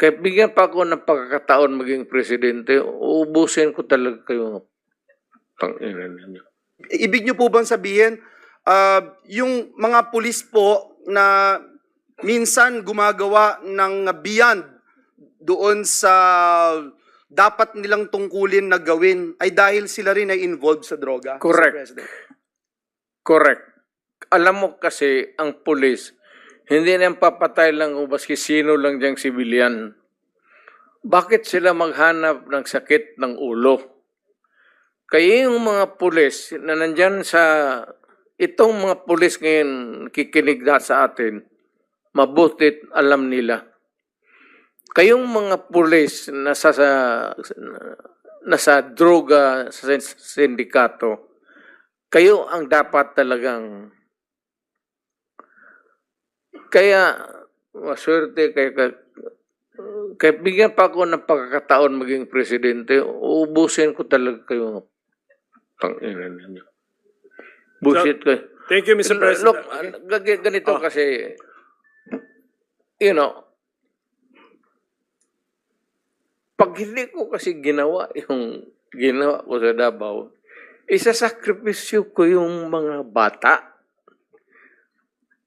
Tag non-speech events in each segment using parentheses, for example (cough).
Kaya bigyan pa ako ng pagkakataon maging presidente, uubusin ko talaga kayo. Ninyo. Ibig niyo po bang sabihin, ah, yung mga pulis po na minsan gumagawa ng beyond doon sa dapat nilang tungkulin na gawin ay dahil sila rin ay involved sa droga? Correct. Correct. Alam mo kasi, ang pulis, hindi na yung papatay lang o baski sino lang diyang sibilyan. Bakit sila maghanap ng sakit ng ulo? Kaya yung mga pulis na nandyan sa, itong mga pulis ngayon kikinig na sa atin, mabutit alam nila. Kayong mga pulis na sa, sa nasa droga sa sindikato, kayo ang dapat talagang kaya maswerte kaya kaya, kaya bigyan pa ako ng pagkakataon maging presidente, uubusin ko talaga kayo. Tangina ninyo. Bullshit kayo. Thank you, Mr. President. Look, ganito Ah. kasi, you know, pag hindi ko kasi ginawa yung ginawa ko sa Davao, isasakripisyo ko yung mga bata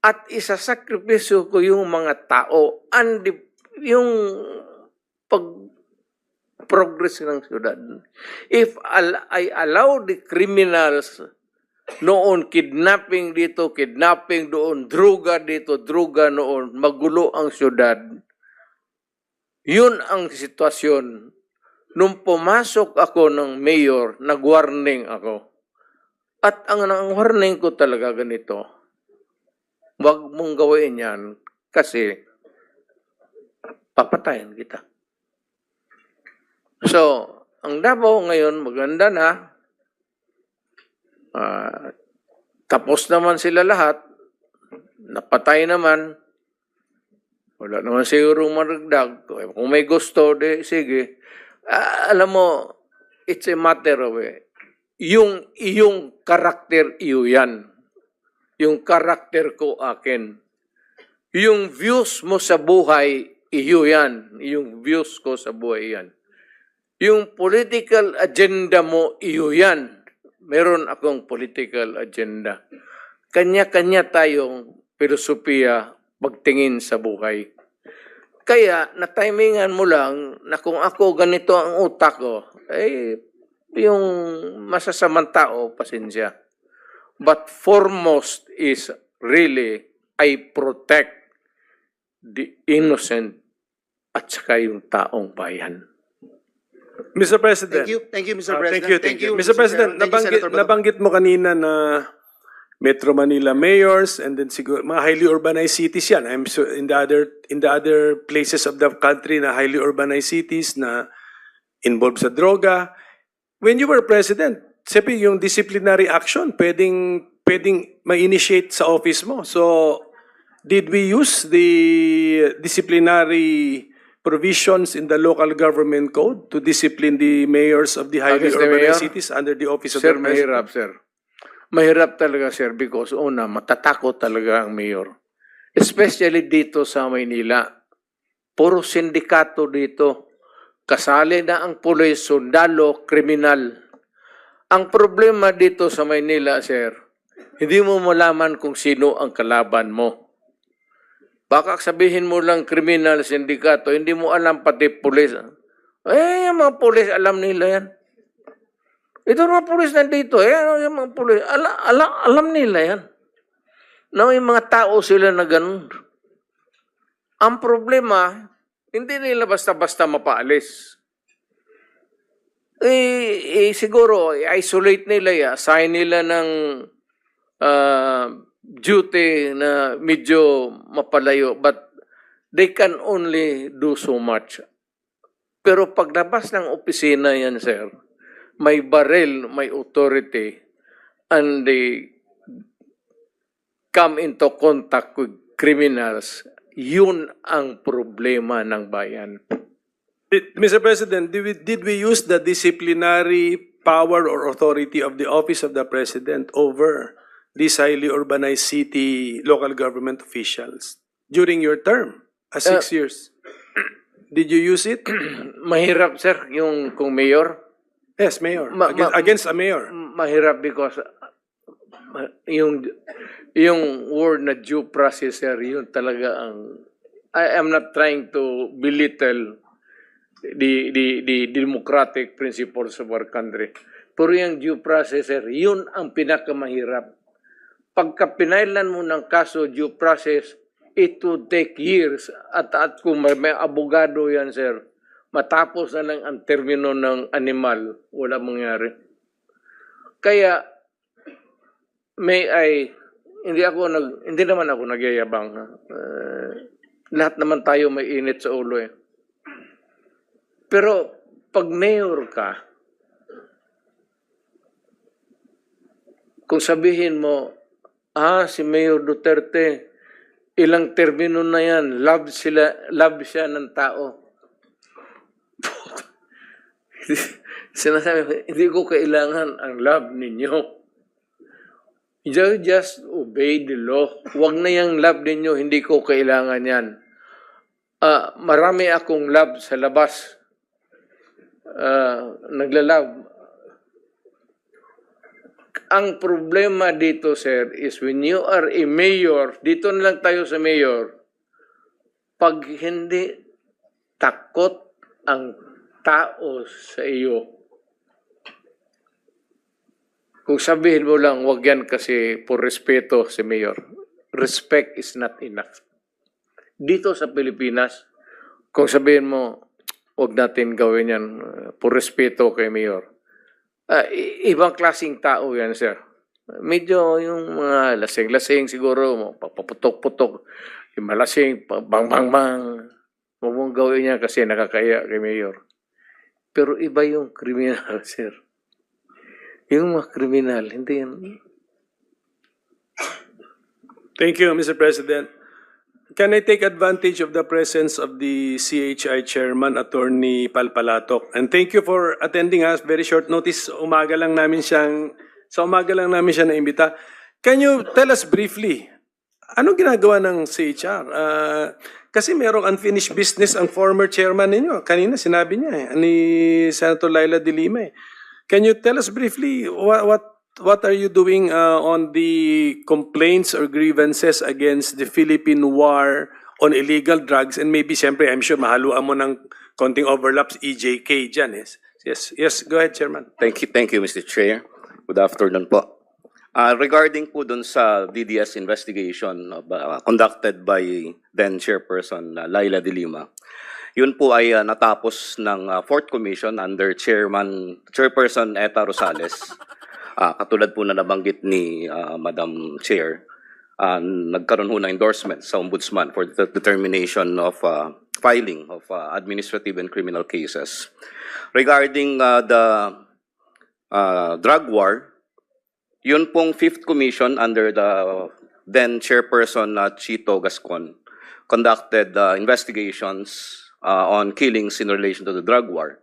at isasakripisyo ko yung mga tao and yung pag progress ng syudad. If al- I allow the criminals noon kidnapping dito, kidnapping doon, druga dito, druga noon, magulo ang syudad. Yun ang sitwasyon. Nung pumasok ako ng mayor, nag-warning ako. At ang, ang warning ko talaga ganito, wag mong gawin yan kasi papatayin kita. So, ang Davao ngayon maganda na, Ah, tapos naman sila lahat. Napatay naman. Wala naman siguro maragdag. Kung may gusto, de, sige. Ah, alam mo, it's a matter of eh, yung iyong karakter iyo yan. Yung karakter ko akin. Yung views mo sa buhay, iyo yan. Yung views ko sa buhay yan. Yung political agenda mo, iyo yan meron akong political agenda. Kanya-kanya tayong filosofiya pagtingin sa buhay. Kaya, na-timingan mo lang na kung ako ganito ang utak ko, eh, yung masasamang tao, pasensya. But foremost is really, I protect the innocent at saka yung taong bayan. Mr. President. Thank you. Thank you, Mr. Ah, President. Thank you, thank you. Mr. President, Thank you, nabanggit, Senator Bato. nabanggit mo kanina na Metro Manila mayors and then siguro mga highly urbanized cities yan. I'm sure in the other in the other places of the country na highly urbanized cities na involved sa droga. When you were president, siyempre yung disciplinary action pwedeng pwedeng ma-initiate sa office mo. So did we use the disciplinary provisions in the local government code to discipline the mayors of the highly Against the urbanized mayor? cities under the office of Sir, the president? mahirap, sir. Mahirap talaga, sir, because una, matatakot talaga ang mayor. Especially dito sa Maynila. Puro sindikato dito. Kasali na ang pulis, sundalo, kriminal. Ang problema dito sa Maynila, sir, hindi mo malaman kung sino ang kalaban mo. Baka sabihin mo lang kriminal, sindikato, hindi mo alam pati pulis. Eh, mga pulis, alam nila yan. Ito mga pulis nandito, eh, ano yung mga pulis, ala, ala, alam nila yan. Na may mga tao sila na ganun. Ang problema, hindi nila basta-basta mapaalis. Eh, eh siguro, isolate nila yan, assign nila ng ah, duty na medyo mapalayo, but they can only do so much. Pero paglabas ng opisina yan, sir, may baril, may authority, and they come into contact with criminals, yun ang problema ng bayan. Did- Mr. President, did we, did we use the disciplinary power or authority of the office of the president over these highly urbanized city local government officials during your term as six years? Did you use it? (clears throat) Mahirap, sir, yung kung mayor. yes, Mayor. Ma- against, ma- against a mayor. Mahirap because uh, yung yung word na due process, sir, yun talaga ang I am not trying to belittle the the the democratic principles of our country. Pero yung due process, sir, yun ang pinakamahirap. Pagka pinailan mo ng kaso due process, it would take years. At, at kung may, may abogado yan, sir, matapos na lang ang termino ng animal, wala mangyari. Kaya, may ay, hindi ako nag, hindi naman ako nagyayabang. Ha? Eh, lahat naman tayo may init sa ulo eh. Pero, pag mayor ka, kung sabihin mo, ah, si Mayor Duterte, ilang termino na yan, love, sila, love siya ng tao. (laughs) Sinasabi hindi ko kailangan ang love ninyo. You just obey the law. Huwag na yung love ninyo, hindi ko kailangan yan. Ah, marami akong love sa labas. Ah, naglalove. Ang problema dito, sir, is when you are a mayor, dito na lang tayo sa mayor, pag hindi takot ang tao sa iyo, kung sabihin mo lang, wag yan kasi por respeto si mayor. Respect is not enough. Dito sa Pilipinas, kung sabihin mo, wag natin gawin yan uh, por respeto kay mayor. I- ibang klaseng tao yan, sir. Medyo yung mga lasing-lasing siguro, papaputok-putok, yung malasing, bang-bang-bang. Huwag mong gawin yan kasi nakakaya kay mayor. Pero iba yung kriminal, (laughs) sir. Yung mga kriminal, hindi yan. Thank you, Mr. President. Can I take advantage of the presence of the CHI Chairman, Attorney Palpalatok? And thank you for attending us. Very short notice. Umaga lang namin siyang, sa umaga lang namin siya naimbita. Can you tell us briefly, ano ginagawa ng CHR? Uh, kasi merong unfinished business ang former chairman ninyo. Kanina sinabi niya eh, ni Senator Laila de eh. Can you tell us briefly what, what what are you doing uh, on the complaints or grievances against the Philippine war on illegal drugs? And maybe, siyempre, I'm sure mahaluan mo ng konting overlaps EJK dyan. Yes, yes, yes. Go ahead, Chairman. Thank you, thank you, Mr. Chair. Good afternoon po. Uh, regarding po dun sa DDS investigation uh, conducted by then Chairperson uh, Laila de Lima, yun po ay uh, natapos ng uh, Fourth Commission under Chairman Chairperson Eta Rosales. Uh, katulad po na nabanggit ni uh, Madam Chair, uh, nagkaroon ho ng endorsement sa Ombudsman for the determination of uh, filing of uh, administrative and criminal cases. Regarding uh, the uh, drug war, yun pong Fifth Commission under the then Chairperson uh, Chito Gascon conducted uh, investigations uh, on killings in relation to the drug war.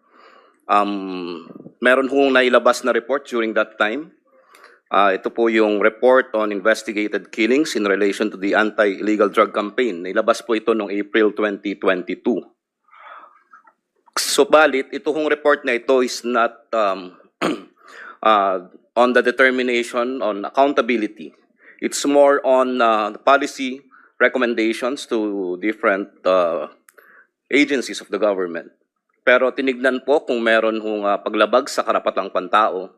Um, meron hong nailabas na report during that time. Uh, ito po yung report on investigated killings in relation to the anti-illegal drug campaign. Nailabas po ito noong April 2022. Subalit, ito hong report na ito is not um, uh, (clears throat) on the determination on accountability. It's more on uh, policy recommendations to different uh, agencies of the government. Pero tinignan po kung meron hong uh, paglabag sa karapatang pantao.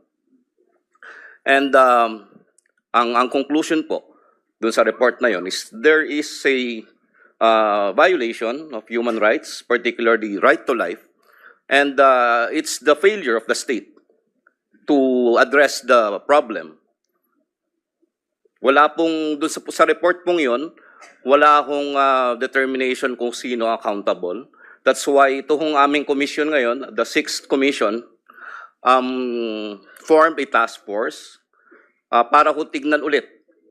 And um, ang, ang conclusion po dun sa report na yon is there is a uh, violation of human rights, particularly right to life, and uh, it's the failure of the state to address the problem. Wala pong, dun sa, sa report pong yon, wala akong uh, determination kung sino accountable. That's why ito hong aming commission ngayon, the sixth commission, um, formed a task force uh, para ko tignan ulit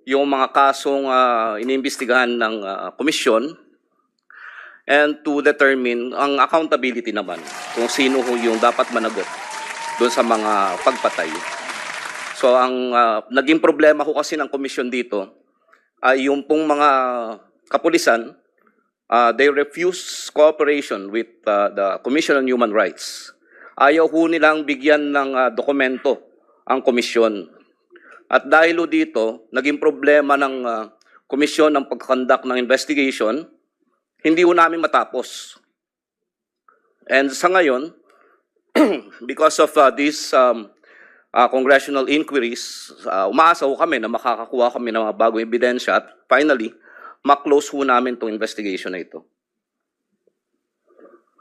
yung mga kasong uh, iniimbestigahan ng uh, komisyon and to determine ang accountability naman kung sino ho yung dapat managot doon sa mga pagpatay. So ang uh, naging problema ko kasi ng komisyon dito ay yung pong mga kapulisan uh, they refuse cooperation with uh, the Commission on Human Rights. Ayaw ho nilang bigyan ng uh, dokumento ang komisyon. At dahil ho dito, naging problema ng uh, komisyon ng pagkandak ng investigation, hindi ho namin matapos. And sa ngayon, (clears throat) because of uh, these um, uh, congressional inquiries, uh, umaasa kami na makakakuha kami ng mga bagong ebidensya at finally, maklose ho namin itong investigation na ito.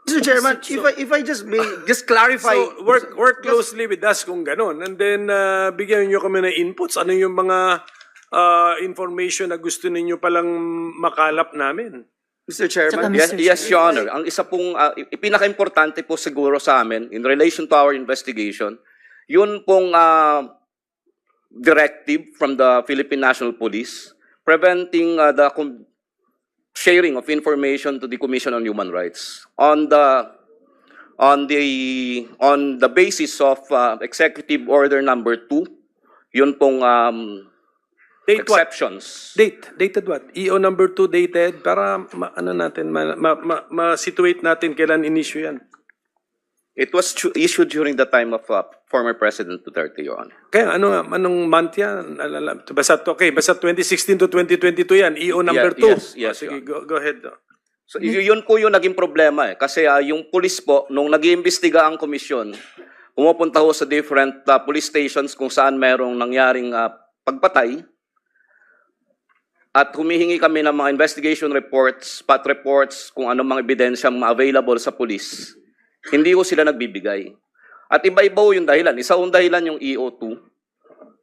Mr. Chairman, if I, if I just may (laughs) just clarify. So, work work closely with us kung ganun. And then, uh, bigyan nyo kami ng inputs. Ano yung mga uh, information na gusto ninyo palang makalap namin? Mr. Chairman. Tsaka Yes, Mr. yes, Your Honor. Ang isa pong, uh, pinaka-importante po siguro sa amin in relation to our investigation, yun pong uh, directive from the Philippine National Police preventing uh, the sharing of information to the Commission on Human Rights on the on the on the basis of uh, Executive Order Number 2 yun pong um, Date what? exceptions. Date. Dated what? EO number 2 dated para ma, ano natin, ma, ma, ma, ma-situate natin kailan in-issue yan. It was issued during the time of uh, former President Duterte, Your Honor. Kaya ano nga, anong month yan? Alala- Basta, okay, basta 2016 to 2022 yan, EO number Yeah, 2. yes, yes, sige, Your go, go ahead. So y- yun po yung naging problema eh. Kasi ah, yung police po, nung nag-iimbestiga ang komisyon, pumupunta ho sa different ah, police stations kung saan merong nangyaring ah, pagpatay. At humihingi kami ng mga investigation reports, spot reports, kung anong mga ebidensya available sa police. Hindi ho sila nagbibigay. At iba-iba yung dahilan. Isa hong dahilan yung EO2.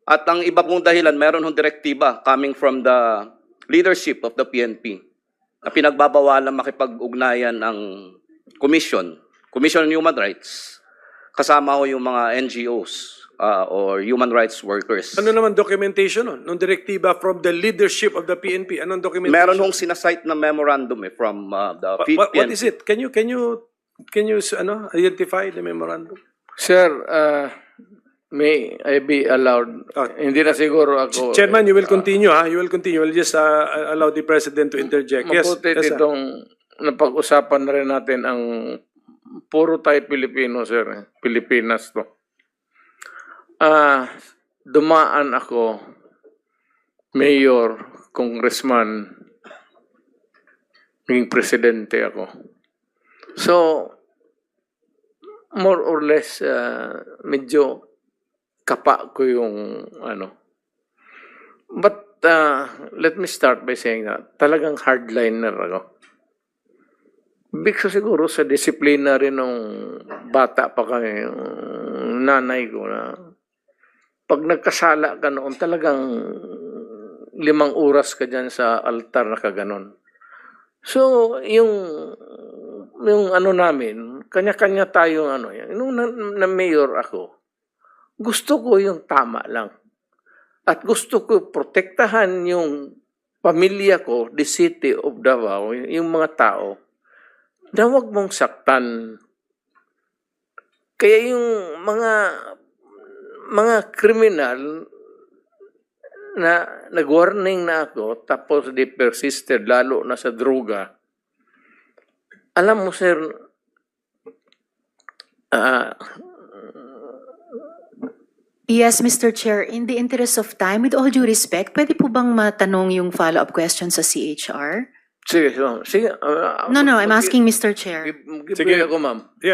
At ang iba pong dahilan, meron hong direktiba coming from the leadership of the PNP na pinagbabawalan makipag-ugnayan ng commission, Commission on Human Rights, kasama ho yung mga NGOs uh, or human rights workers. Ano naman documentation nun? Nung direktiba from the leadership of the PNP, anong documentation? Meron hong sinasite na memorandum eh, from uh, the What, P- what, what PNP. is it? Can you, can you, can you, ano, identify the memorandum? Sir, uh, may I be allowed? Ah. Hindi na siguro ako. Chairman, you will continue, ha? You will continue. We'll just uh, allow the President to interject. Yes, Mabuti yes, sir. itong napag-usapan na rin natin ang puro tayo Pilipino, sir. eh. Pilipinas to. Ah, dumaan ako, mayor, congressman, naging presidente ako. So, more or less, ah, medyo kapa ko yung ano, But uh, let me start by saying that talagang hardliner ako. Bigso siguro sa disiplina rin nung bata pa kami, nanay ko na pag nagkasala ka noon, talagang limang oras ka dyan sa altar na kaganon. So, yung yung ano namin, kanya-kanya tayong ano. Nung na, na mayor ako, gusto ko yung tama lang. At gusto ko protektahan yung pamilya ko, the city of Davao, yung mga tao, na huwag mong saktan. Kaya yung mga mga kriminal na nag-warning na ako, tapos they persisted, lalo na sa droga. Alam mo, sir, ah, Yes, Mr. Chair, in the interest of time, with all due respect, pwede po bang matanong yung follow-up question sa CHR? sige, sige. ah, No, no, I'm asking Mr. Chair. Give, give Sige. ako, ma'am.